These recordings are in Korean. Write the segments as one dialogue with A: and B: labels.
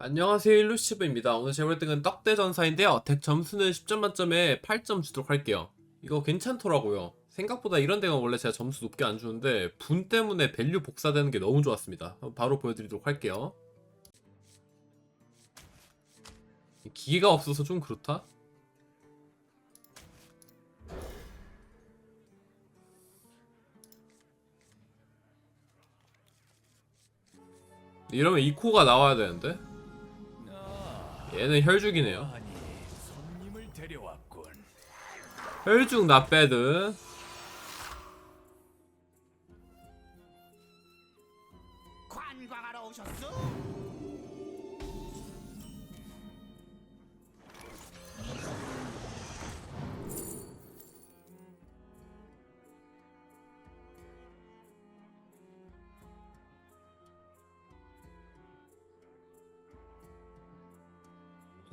A: 안녕하세요 일루시브입니다. 오늘 제볼 등은 떡대전사인데요. 덱 점수는 10점 만점에 8점 주도록 할게요. 이거 괜찮더라고요. 생각보다 이런 덱은 원래 제가 점수 높게 안 주는데 분 때문에 밸류 복사되는 게 너무 좋았습니다. 바로 보여드리도록 할게요. 기계가 없어서 좀 그렇다? 이러면 이코가 나와야 되는데 얘는 혈죽이네요. 혈죽 나배드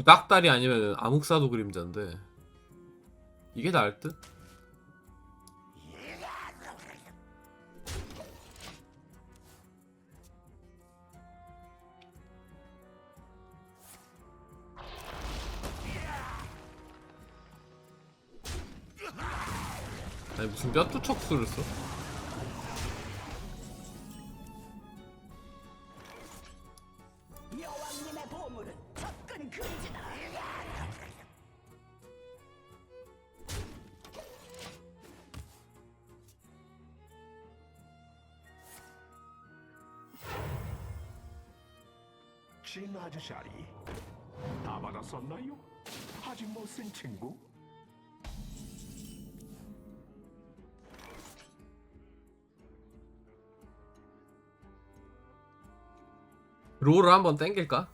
A: 구닥다리 아니면 암흑사도 그림자인데 이게 나을 듯? 아니 무슨 뼈투척수를 써?
B: 진 아저씨아리 다 받았었나요? 아직 못 쓴 친구?
A: 롤을 한번 땡길까?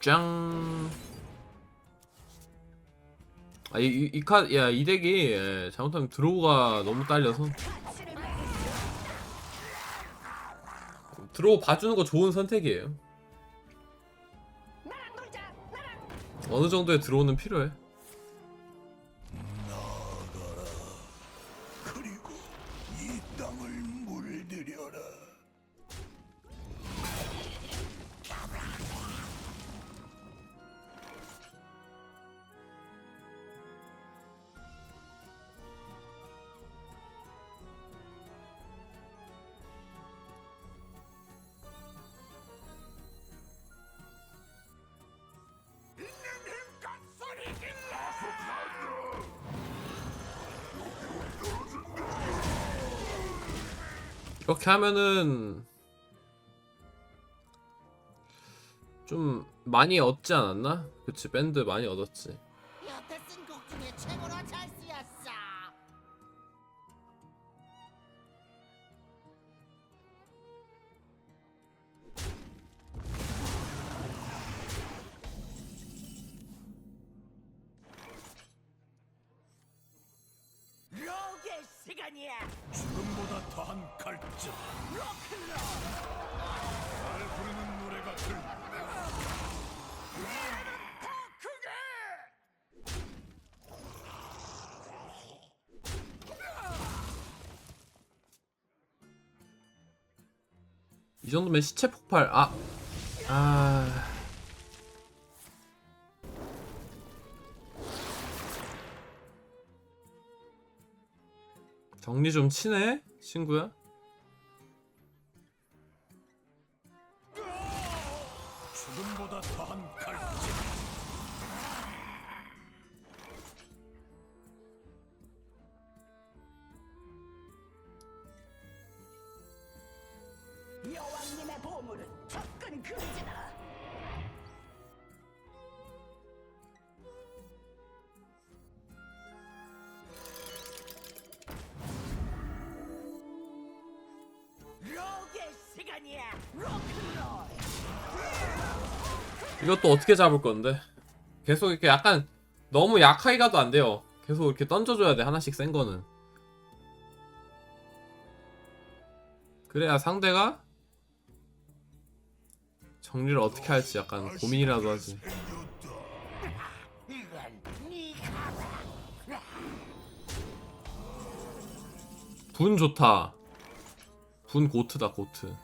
A: 짱. 아, 이, 이, 이 카, 야, 이 덱이, 예, 잘못하면 드로우가 너무 딸려서. 드로우 봐주는 거 좋은 선택이에요. 어느 정도의 드로우는 필요해. 이렇게 하면은 좀 많이 얻지 않았나? 그치 밴드 많이 얻었지
C: 이
A: 정도면 시체 폭발 아 아. 정리 좀 치네 친구야 이것도 어떻게 잡을 건데? 계속 이렇게 약간 너무 약하게 가도 안 돼요. 계속 이렇게 던져줘야 돼 하나씩 센 거는. 그래야 상대가 정리를 어떻게 할지 약간 고민이라도 하지. 분 좋다. 분 고트다 고트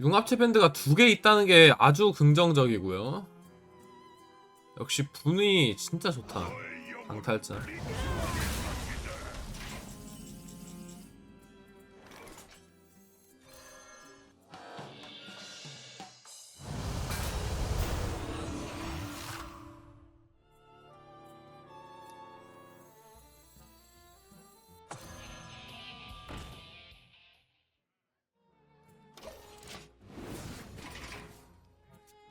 A: 융합체 밴드가 두 개 있다는 게 아주 긍정적이고요. 역시 분이 진짜 좋다. 강탈자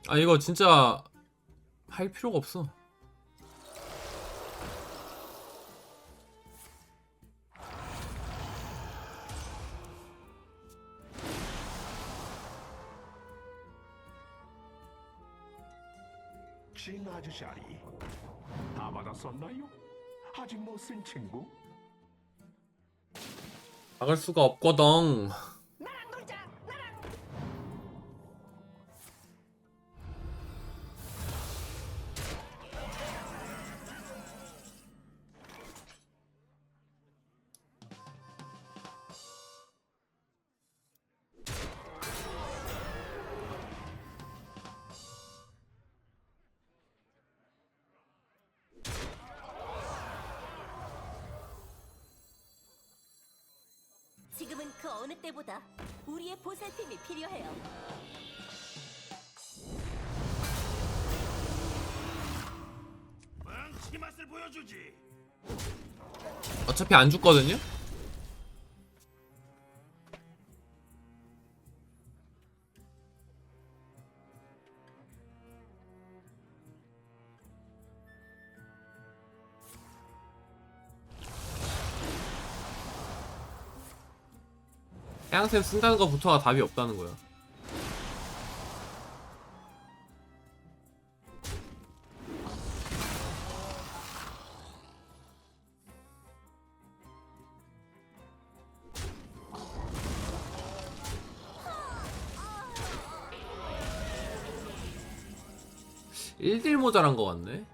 A: 아 이거 진짜 할 필요가 없어
D: 진 아저씨아리 다 받았었나요? 아직 못 쓴 친구?
A: 막을 수가 없거든
E: 어느 때보다 우리의 보살핌이 필요해요.
B: 망치 맛을 보여주지.
A: 어차피 안 죽거든요 해양샘 쓴다는 것부터가 답이 없다는 거야. 일딜 모자란 것 같네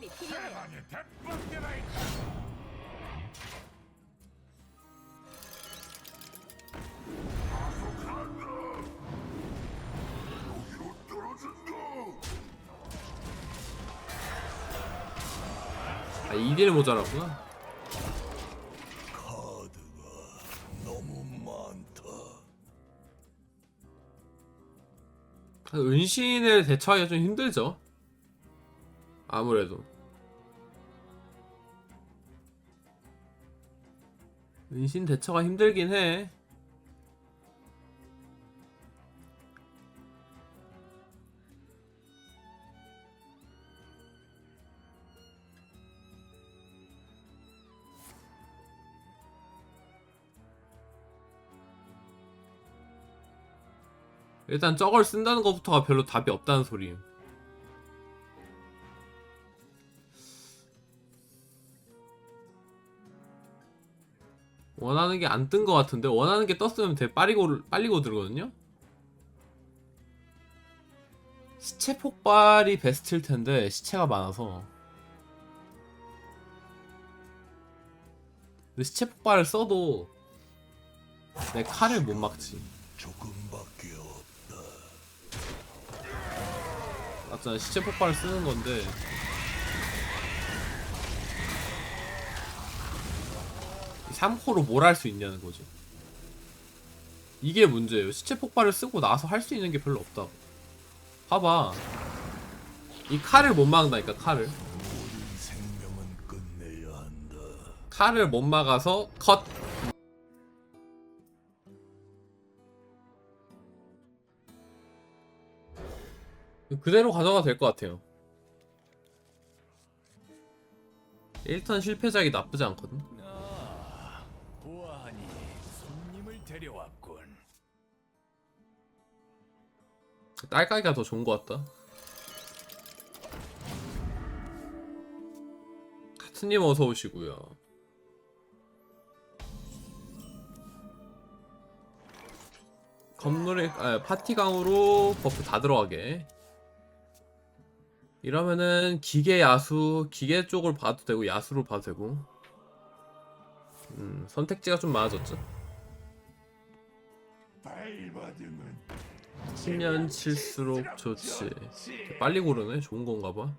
E: 보살핌이 필요해요.
B: 세상에 대박대라 있다.
A: 아 2딜 모자라구나
B: 카드가 너무 많다.
A: 은신을 대처하기가 좀 힘들죠. 아무래도. 은신 대처가 힘들긴 해. 일단 저걸 쓴다는 것부터가 별로 답이 없다는 소리예요. 원하는 게 안 뜬 것 같은데 원하는 게 떴으면 되게 빨리 고 빨리 고들거든요. 시체 폭발이 베스트일 텐데 시체가 많아서. 근데 시체 폭발을 써도 내 칼을 못 막지.
B: 조금밖에 없다.
A: 맞잖아 시체 폭발을 쓰는 건데 3코로 뭘 할 수 있냐는 거죠 이게 문제예요. 시체 폭발을 쓰고 나서 할 수 있는 게 별로 없다고. 봐봐. 이 칼을 못 막는다니까 칼을. 칼을 못 막아서 컷. 그대로 가져가 될 것 같아요. 1턴 실패작이 나쁘지 않거든. 딸까기가 더 좋은 것 같다. 카트님 어서 오시고요. 건물에 아, 파티강으로 버프 다 들어가게. 이러면은 기계 야수 기계 쪽을 봐도 되고 야수로 봐도 되고. 음, 선택지가 좀 많아졌죠.
B: 발바등은
A: 10년 칠수록 좋지. 빨리 고르네. 좋은 건가 봐.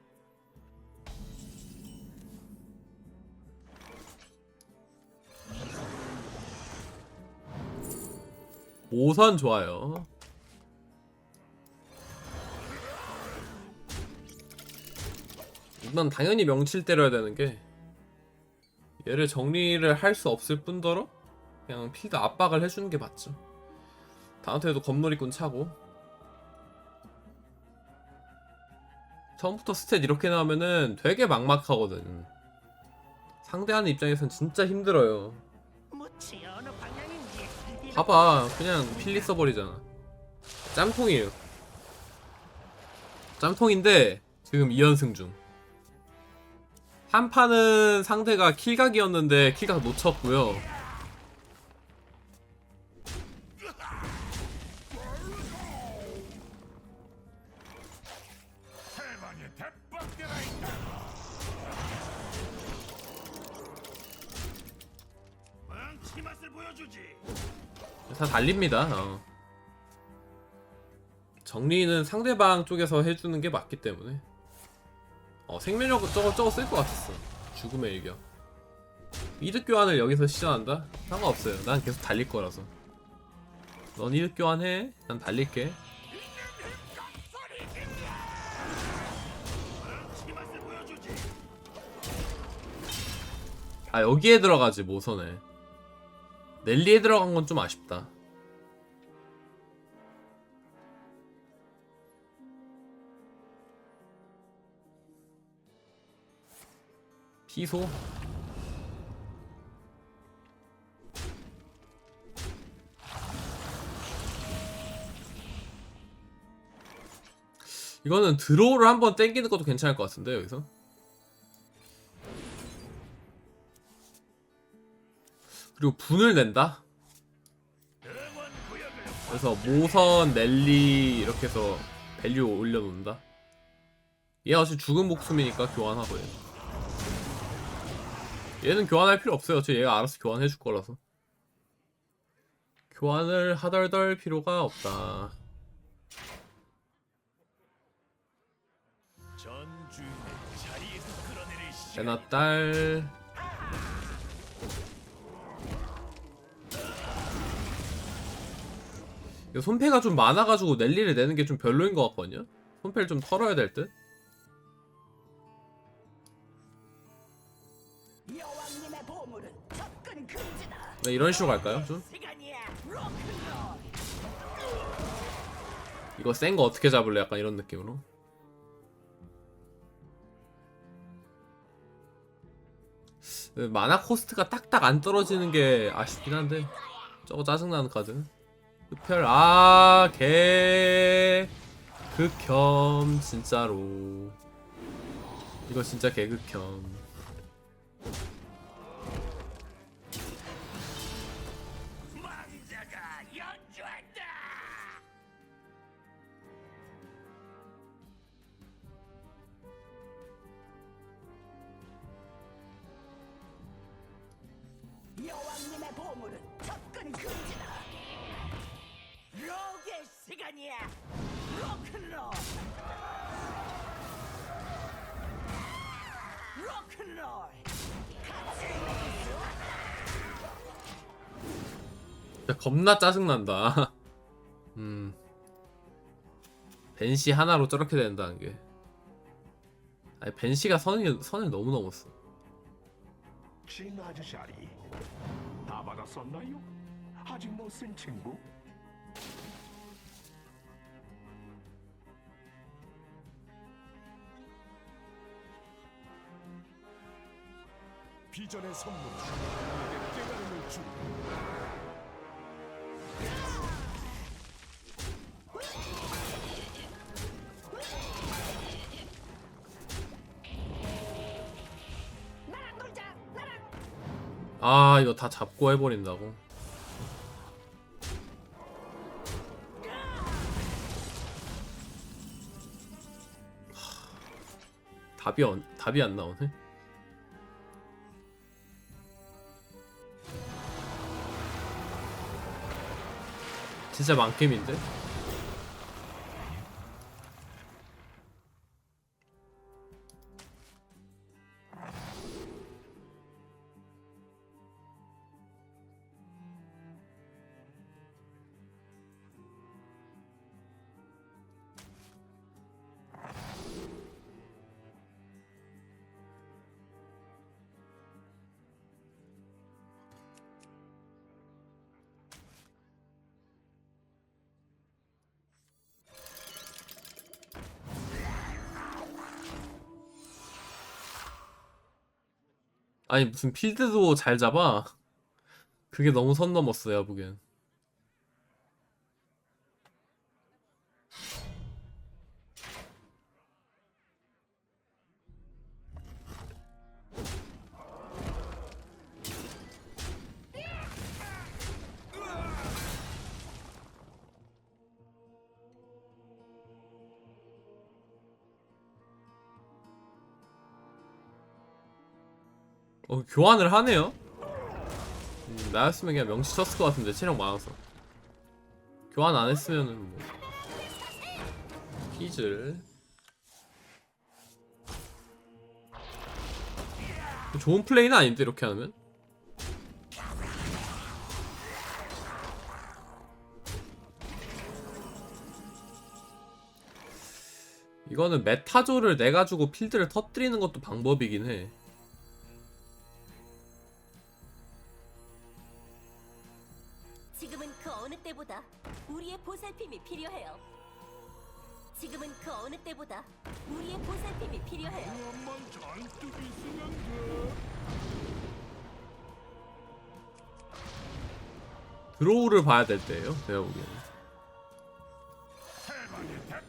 A: 오선 좋아요. 난 당연히 명칠 때려야 되는 게 얘를 정리를 할 수 없을 뿐더러 그냥 필드 압박을 해주는 게 맞죠. 다음 턴에도 건물이꾼 차고. 처음부터 스탯 이렇게 나오면은 되게 막막하거든. 상대하는 입장에선 진짜 힘들어요. 봐봐 그냥 필리 써버리잖아. 짬통이에요. 짬통인데 지금 2연승 중. 한 판은 상대가 킬각이었는데 킬각 놓쳤고요
B: 다
A: 달립니다. 어. 정리는 상대방 쪽에서 해주는 게 맞기 때문에. 어, 생명력 저거 저거 쓸 것 같았어. 죽음의 일격. 이득 교환을 여기서 시전한다? 상관없어요. 난 계속 달릴 거라서. 넌 이득 교환해. 난 달릴게. 아 여기에 들어가지 모선에. 넬리에 들어간 건 좀 아쉽다. 피소? 이거는 드로우를 한번 땡기는 것도 괜찮을 것 같은데 여기서 그리고 분을 낸다? 그래서 모선, 넬리 이렇게 해서 밸류 올려놓는다. 얘 어차피 죽은 목숨이니까 교환하고 얘. 얘는 교환할 필요 없어요. 저 얘가 알아서 교환해줄 거라서. 교환을 하덜덜 필요가 없다. 레나 딸. 이거 손패가 좀 많아가지고 넬리를 내는 게 좀 별로인 것 같거든요. 손패를 좀 털어야 될 듯. 네, 이런 식으로 갈까요? 좀 이거 센 거 어떻게 잡을래? 약간 이런 느낌으로. 네, 마나 코스트가 딱딱 안 떨어지는 게 아쉽긴 한데 저거 짜증나는 카드. 흡혈 아개 극혐 진짜로. 이거 진짜 개극혐. 겁나 짜증난다. 음. 벤시 하나로 저렇게 된다는 게. 아니, 벤시가 선이, 선을 너무 넘었어.
D: 진 아저씨아리 다 받았었나요? 아직 못 쓴 친구? 비전의 선물 우리에게 깨달음을.
C: 나랑.
A: 아 이거 다 잡고 해버린다고 하, 답이 안, 답이 안 나오네 진짜 만캠인데? 아니 무슨 필드도 잘 잡아. 그게 너무 선 넘었어요 보기엔 어, 교환을 하네요. 음, 나였으면 그냥 명치 쳤을 것 같은데 체력 많아서. 교환 안 했으면은 뭐 피즐. 좋은 플레이는 아닌데 이렇게 하면. 이거는 메타조를 내 가지고 필드를 터뜨리는 것도 방법이긴 해.
E: 필요해요. 지금은 그 어느 때보다 우리의 보살핌이 필요해요.
B: 한번 잔뜩 있으면 돼.
A: 드로우를 봐야 될 때예요. 제가 보기에는.
B: 있다.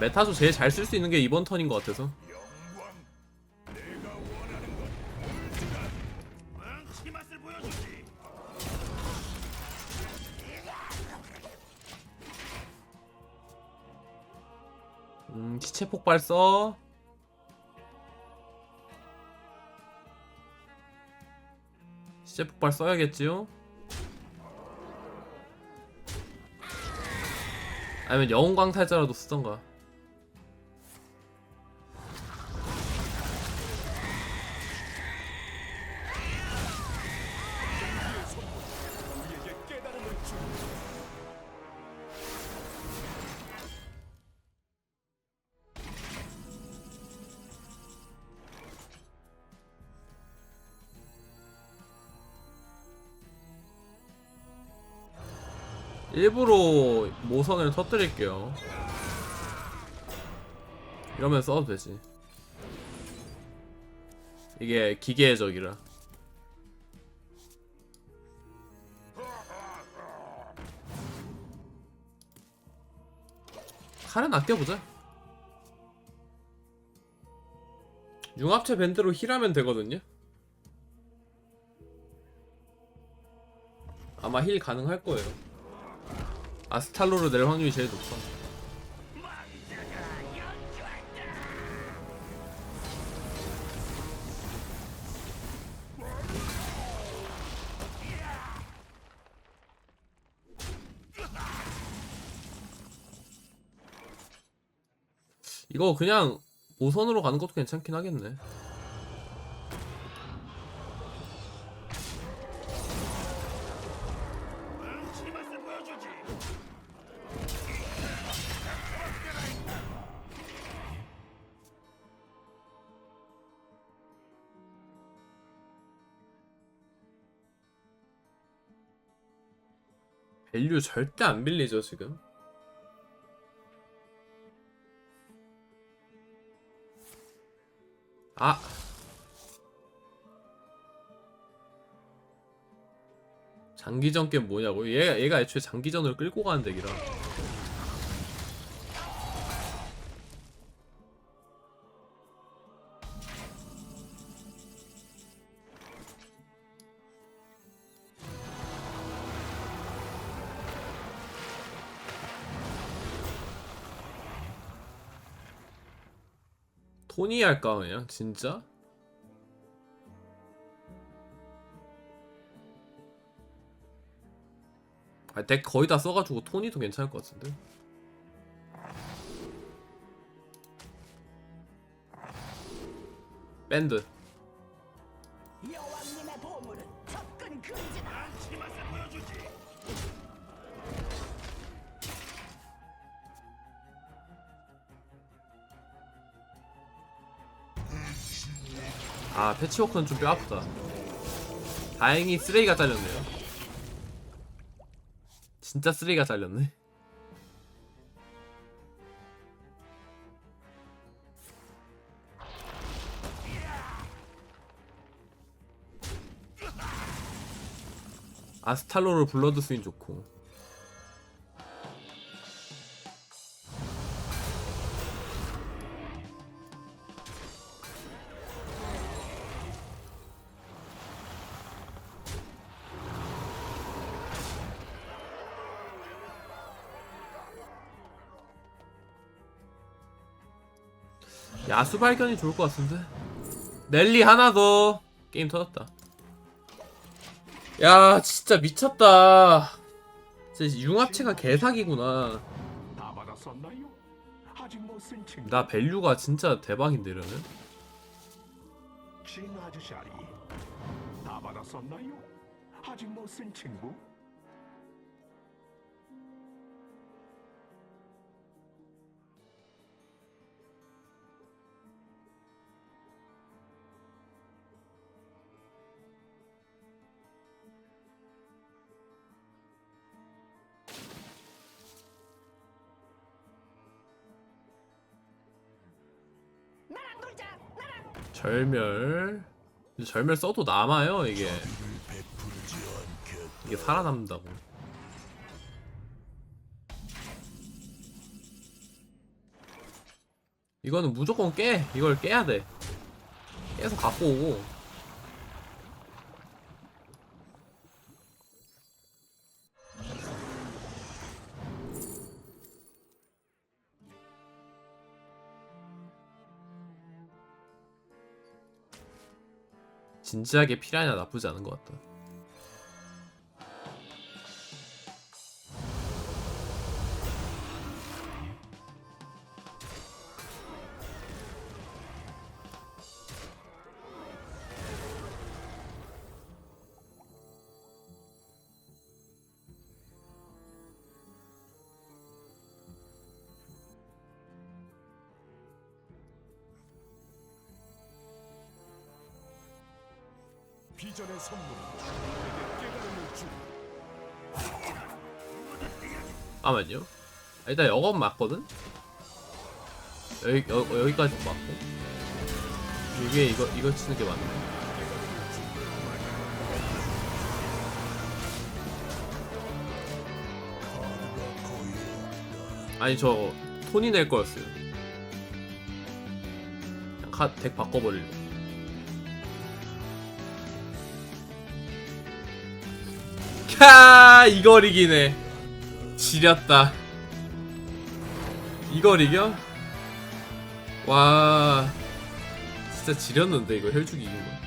A: 메타조 제일 잘 쓸 수 있는 게 이번 턴인 것 같아서. 음, 시체 폭발 써. 시체 폭발 써야겠지요? 아니면 영웅 광 탈자라도 쓰던가. 일부러 모선을 터뜨릴게요. 이러면 써도 되지. 이게 기계의 적이라. 칼은 아껴보자. 융합체 밴드로 힐하면 되거든요. 아마 힐 가능할 거예요. 아스탈로로 낼 확률이 제일 높아. 이거 그냥 모선으로 가는 것도 괜찮긴 하겠네. 밸류 절대 안 빌리죠 지금? 아. 장기전 게 뭐냐고? 얘, 얘가 애초에 장기전을 끌고 가는 덱이라. 토니 할까 그냥 진짜? 아, 덱 거의 다 써가지고 토니도 괜찮을 것 같은데. 밴드. 아 패치워크는 좀 뼈 아프다. 다행히 쓰레기가 잘렸네요. 진짜 쓰레기가 잘렸네. 아스탈로를 블러드 스윈 좋고 수 발견이 좋을 것 같은데 넬리 하나 더 게임 터졌다 야 진짜 미쳤다 진짜 융합체가 개사기구나.
D: 나
A: 밸류가 진짜 대박인데 이러면?
D: 아직 못쓴 친구.
A: 절멸. 절멸 써도 남아요 이게. 이게 살아남는다고. 이거는 무조건 깨. 이걸 깨야 돼. 깨서 갖고 오고 진지하게 피라냐 나쁘지 않은 것 같다.
B: 비전의 선물은 내게 깨달음을 주고
A: 잠깐만요. 일단 여건 맞거든? 여기, 여, 여기까지 맞고. 이게 이거, 이거 치는 게 맞네. 아니, 저, 톤이 낼 거였어요. 그냥 카, 덱 바꿔버리려고. 캬, 이걸 이기네. 지렸다. 이걸 이겨? 와, 진짜 지렸는데 이거 혈죽 이긴 거.